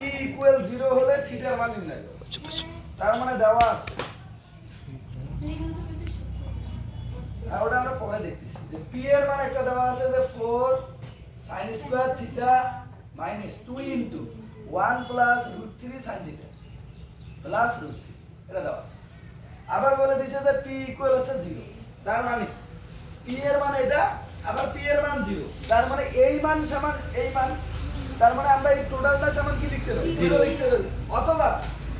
Equal zero হলে থিটার মান নির্ণয় তার মানে দেওয়া আছে। ওটা আমরা পরে দেখতেছি যে পি এর মান একটা দেওয়া আছে যে four sine square theta minus two into one plus root three sine theta plus root three এটা দেওয়া আছে। আবার বলে দিছে যে পি ইকুয়াল হচ্ছে জিরো তার মানে পি এর মান এটা আবার পি এর মান জিরো তার মানে এই মান সমান এই মান তার মানে আমরা এই টোটালটা সমান কি লিখতে পারি? জিরো। লিখতে পারি। অথবা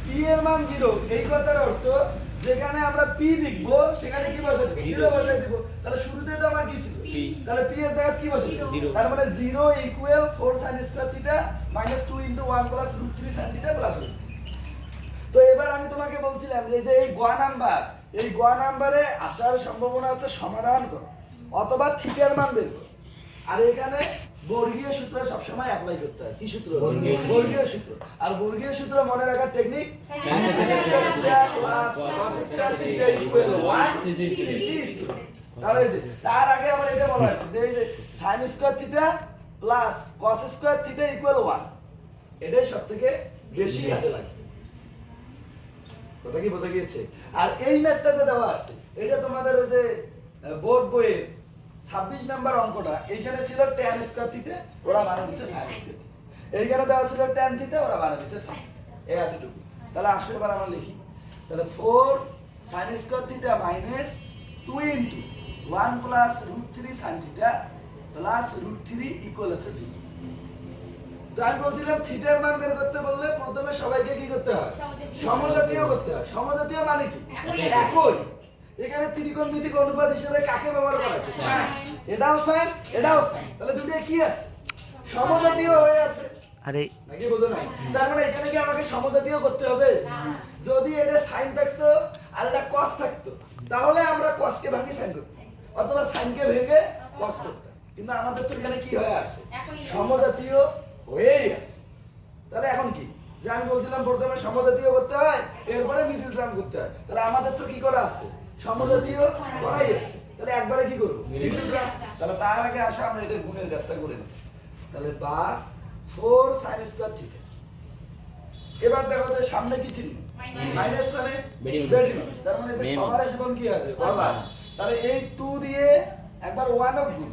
পি এর মান জিরো। এই কথার অর্থ যেখানে আমরা পি লিখব সেখানে কি বসাই জিরো। বসাই দিব। তাহলে শুরুতে তো আমার কি ছিল? তাহলে পি এর জায়গায় কি বসাই তার মানে zero equal four sine square theta minus two into one plus root three sine theta plus তো এবার আমি তোমাকে বলছিলাম যে যে এই গোয়া নাম্বার এই গোয়া নাম্বারে আসার সম্ভাবনা হচ্ছে সমাধান করো। অথবা থিটার মান বের করো। আর এখানে বর্গীয় সূত্র সবসময় অ্যাপ্লাই করতে হয়। কি সূত্র? বর্গীয় সূত্র। আর বর্গীয় সূত্র মনে রাখার টেকনিক তাহলে তার আগে আমার এটা বলা আছে যে যে sine square theta plus cos square theta equal one এটাই সব থেকে বেশি কাজে লাগে। কথা কি বোঝা গিয়েছে? আর এই ম্যাথটা যে দেওয়া আছে। এটা তোমাদের ওই যে বোর্ড বইয়ের ছাব্বিশ নাম্বার অঙ্কটা এইখানে ছিল ট্যান স্কোয়ার থিটা ওরা বানিয়ে দিচ্ছে সাইন স্কোয়ার থিতে এইখানে দেওয়া ছিল ট্যান থিটা ওরা বানিয়ে দিচ্ছে সাইন এই এতটুকু। তাহলে আসলে এবার আমরা লিখি। তাহলে four sine square theta minus two into one plus root three sine theta plus root three equal আছে জিরো তো আমি বলছিলাম থিটার মান বের করতে বললে প্রথমে সবাইকে কি করতে হয়? সমজাতীয় করতে হয়। সমজাতীয় মানে কি? একই। এখানে ত্রিকোণমিতিক অনুপাত হিসেবে কাকে ব্যবহার করা আছে এটাও সাইন এটাও সাইন তাহলে দুটো কি আছে? সমজাতীয় হয়ে আছে। আরে। নাকি বোঝো না তার মানে এখানে কি আমাকে সমজাতীয় করতে হবে? যদি এটা সাইন থাকতো আর এটা কস থাকতো তাহলে আমরা কসকে ভাঙি সাইন করতাম। অথবা সাইনকে ভেঙে কস করতাম। কিন্তু আমাদের তো এখানে কি হয়ে আছে? সমজাতীয় হয়েই আছে। তাহলে এখন কি? যে আমি বলছিলাম প্রথমে সমজাতীয় করতে হয় এরপরে মিডল টার্ম করতে হয়। তাহলে আমাদের তো কি করা আছে? সমজাতীয় করাই আছে। তাহলে একবারে কি করব? তাহলে তার আগে আসো আমরা এটা গুণের কাজটা করে নিই তাহলে বা ফোর সাইন স্কোয়ার থিটা এবার দেখো যে সামনে কি ছিল মাইনাস মানে তার মানে সবার জীবন কি আছে? বরবার। তাহলে এই টু দিয়ে একবার ওয়ান অফ গুণ।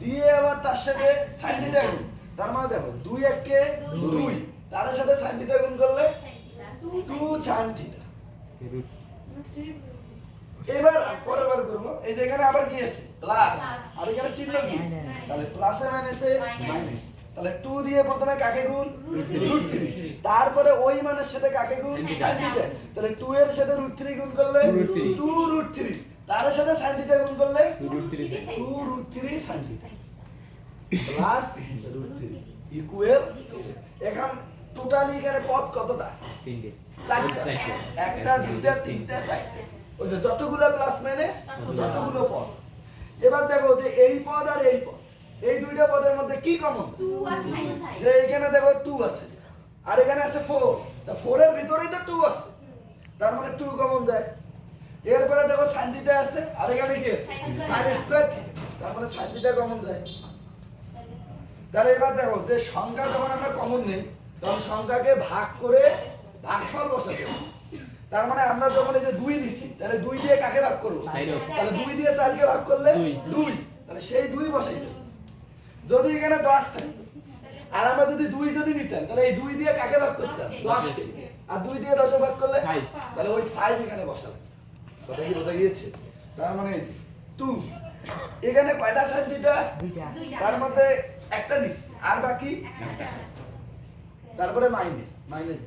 দিয়ে আবার তার সাথে সাইন থিটা গুণ। তার মানে দেখো দুই এককে দুই। দুই। তার সাথে সাইন থিটা গুণ করলে টু সাইন থিটা এবার পরের বার করব। এই যে এখানে আবার কি আছে? প্লাস আর এখানে চিহ্ন কি? তাহলে প্লাসে মাইনাসে মাইনাস তাহলে 2 দিয়ে প্রথমে কাকে গুণ? রুট থ্রি তারপরে ওই মানের সাথে কাকে গুণ? সাইন থিটা তাহলে 2 এর সাথে রুট থ্রি গুণ করলে। 2 রুট থ্রি তার সাথে সাইন থিটা গুণ করলে 2 root three sine theta plus root three equal এখন টোটালি এখানে পদ কতটা? তিনটে। চারটা। একটা দুইটা তিনটা চারটা। ওই যে যতগুলো প্লাস মাইনাস ততগুলো পদ। এবার দেখো যে এই পদ আর এই পদ। এই দুইটা পদের মধ্যে কি কমন যে এখানে দেখো টু আছে আর এখানে আছে ফোর তা ফোরের ভিতরেই তো টু আছে। তার মানে টু কমন যায়। এরপরে দেখো সাইন থিটা আছে আর এখানে কি আছে? সাইন স্কোয়ার থিটা তার মানে সাইন থিটা কমন যায়। তাহলে এবার দেখো যে সংখ্যা যখন আমরা কমন নেই তখন সংখ্যাকে ভাগ করে ভাগফল বসাতে হবে। তার মানে আমরা যখন এই যে দুই নিচ্ছি তাহলে দুই দিয়ে কাকে ভাগ করব? তাহলে দুই দিয়ে চারকে ভাগ করলে দুই। তাহলে সেই দুই বসাইতে হবে। যদি এখানে দশ থাকতো আর আমরা যদি দুই যদি নিতাম তাহলে এই দুই দিয়ে কাকে ভাগ করতাম? দশকে। আর দুই দিয়ে দশে ভাগ করলে? তাহলে ওই ফাইভ এখানে বসাবে। কথা কি বোঝা গিয়েছে? তার মানে টু এখানে কয়টা সাইন থিটা তার মধ্যে একটা নিস। আর বাকি? তারপরে মাইনাস মাইনাস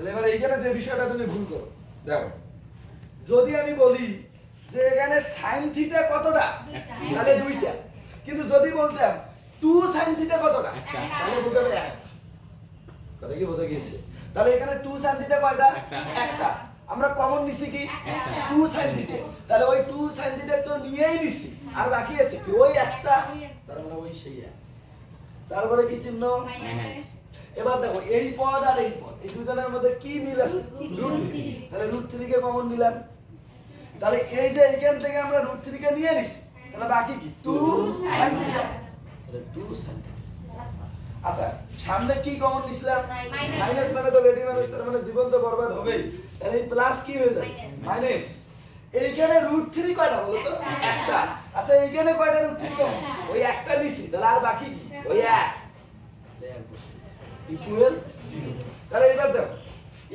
তাহলে এবার এইখানে যে বিষয়টা তুমি ভুল করো দেখো। যদি আমি বলি যে এখানে সাইন থিটা কতটা? তাহলে দুইটা। কিন্তু যদি বলতাম টু সাইন থিটা কতটা? তাহলে বোঝাবে এক। কথা কি বোঝা গিয়েছে? তাহলে এখানে টু সাইন থিটা কয়টা? একটা। আমরা কমন নিছি কি? টু সাইন থিটা তাহলে ওই টু সাইন থিটা তো নিয়েই নিছি। আর বাকি আছে কি? ওই একটা। তার মানে ওই সেই এক। তারপরে কি চিহ্ন? মাইনাস এবার দেখো এই পদ আর এই পদ এই দুজনের মধ্যে কি মিল আছে? Root three. তাহলে রুট কমন নিলাম? তাহলে এই যে এইখান থেকে আমরা রুট নিয়ে নিছি তাহলে বাকি কি? Two sine theta. তাহলে টু সাইন আচ্ছা সামনে কি কমন নিছিলাম? মাইনাস মানে তো বেটি মানুষ তার মানে জীবন তো বরবাদ হবেই। তাহলে এই প্লাস কি হয়ে যায়. মাইনাস এইখানে রুট থ্রি কয়টা বলো তো? একটা। আচ্ছা এইখানে কয়টা রুট থ্রি কম ওই একটা নিছি তাহলে আর বাকি কি? ওই এক। ইকুয়াল জিরো তাহলে এবার দেখো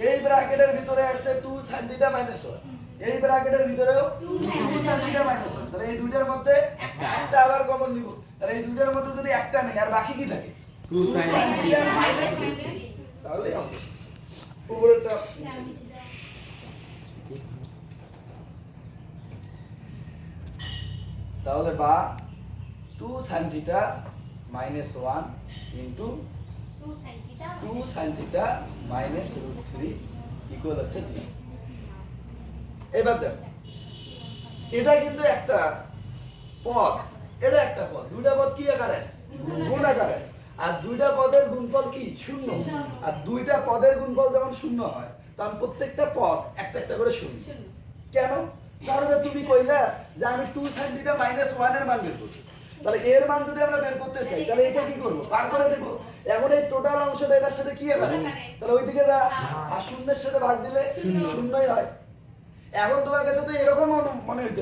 এই ব্র্যাকেটের ভিতরে আসছে two sine theta minus one এই ব্র্যাকেটের ভিতরেও two sine theta minus one তাহলে এই দুইটার মধ্যে একটা। আবার কমন নিব। তাহলে এই দুইটার মধ্যে যদি একটা নেই আর বাকি কি থাকে? Minus minus three। three। তাহলে উপরেরটা তাহলে বা two sine theta minus one into two sine theta minus root three equal হচ্ছে জিরো এবার দেখো এটা কিন্তু একটা পদ এটা একটা পদ। দুইটা পদ কি আকারে গুণ আকারে আছে আর দুইটা পদের গুণফল কি? শূন্য। আর দুইটা পদের গুণফল যখন শূন্য হয় তখন প্রত্যেকটা পদ একটা একটা করে শূন্য। কেন? কারণ যে তুমি কইলা যে আমি টু সাইন থিটা মাইনাস ওয়ানের মান বের করব তাহলে এর মান যদি আমরা বের করতে চাই তাহলে এটা কি করব? পার করে দেবো। এখন এই টোটাল অংশটা এটার সাথে কি হবে? তাহলে ওই দিকে আর শূন্যের সাথে ভাগ দিলে শূন্যই হয়। এখন তোমার কাছে তো এরকম মনে হইতে